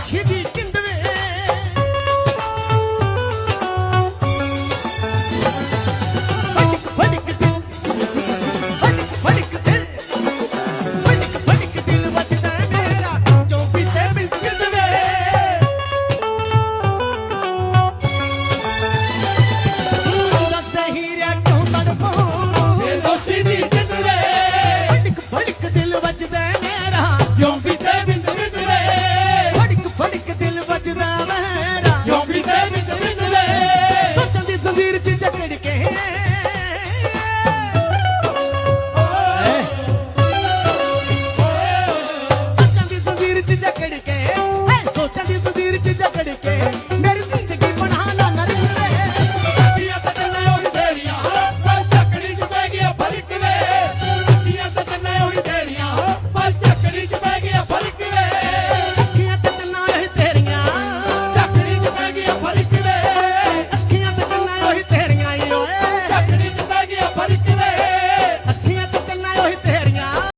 ਦੋਸ਼ੀ ਦੀ ਜਿੰਦਵੇ ਵੱਜਦਾ ಬೇಡಿಕೆ